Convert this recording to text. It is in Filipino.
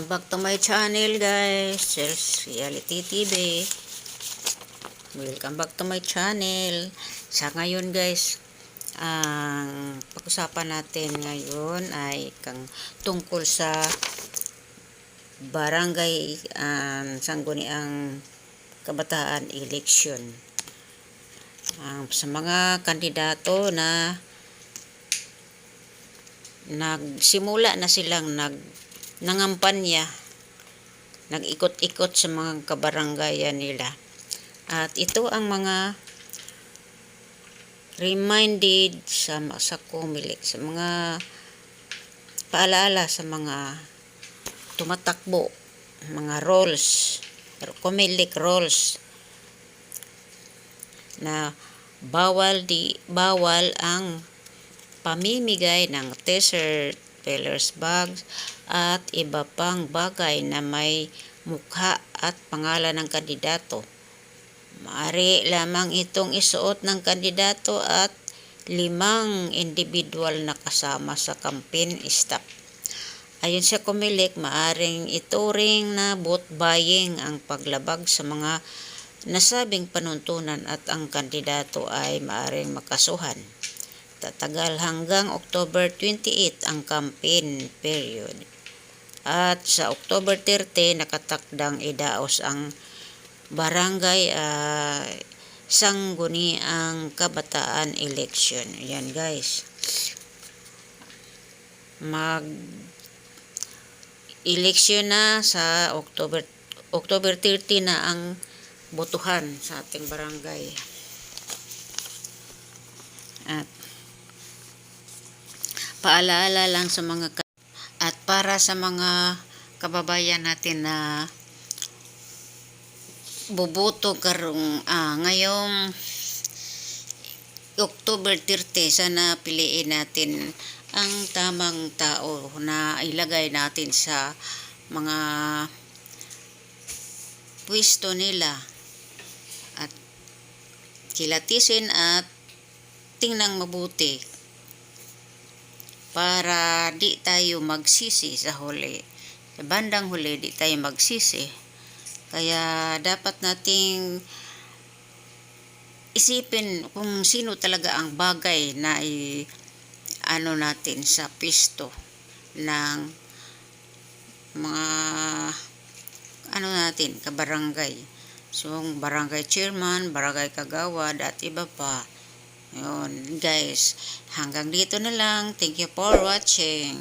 Welcome back to my channel guys, Chels Reality TV. Welcome back to my channel. Sa ngayon guys, ang pag-usapan natin ngayon ay kang tungkol sa barangay um, sangguniang kabataan election. Um, sa mga kandidato na nagsimula na silang nag nangampanya nag-ikot-ikot sa mga kabaranggayan nila. At ito ang mga reminded sa sa kumili sa mga paalaala sa mga tumatakbo mga roles kumilik roles na bawal di bawal ang pamimigay ng t-shirt, teller's bags, at iba pang bagay na may mukha at pangalan ng kandidato. Maari lamang itong isuot ng kandidato at limang individual na kasama sa campaign staff. Ayon sa Comelec, maaring ituring na vote buying ang paglabag sa mga nasabing panuntunan at ang kandidato ay maaring makasuhan. Tatagal hanggang October 28 ang campaign period. At sa October 30, nakatakdang idaos ang barangay uh, sangguni ang kabataan election. Yan guys. Mag election na sa October October 30 na ang botohan sa ating barangay. At paalaala lang sa mga at para sa mga kababayan natin na bubuto karong ah, ngayong October 30 sana piliin natin ang tamang tao na ilagay natin sa mga pwesto nila. At kilatisin at tingnang mabuti para di tayo magsisi sa huli. Sa bandang huli, di tayo magsisi. Kaya dapat nating isipin kung sino talaga ang bagay na i, ano natin sa pisto ng mga ano natin, kabarangay. So, barangay chairman, barangay kagawad, at iba pa. Yun, guys. Hanggang dito na lang. Thank you for watching.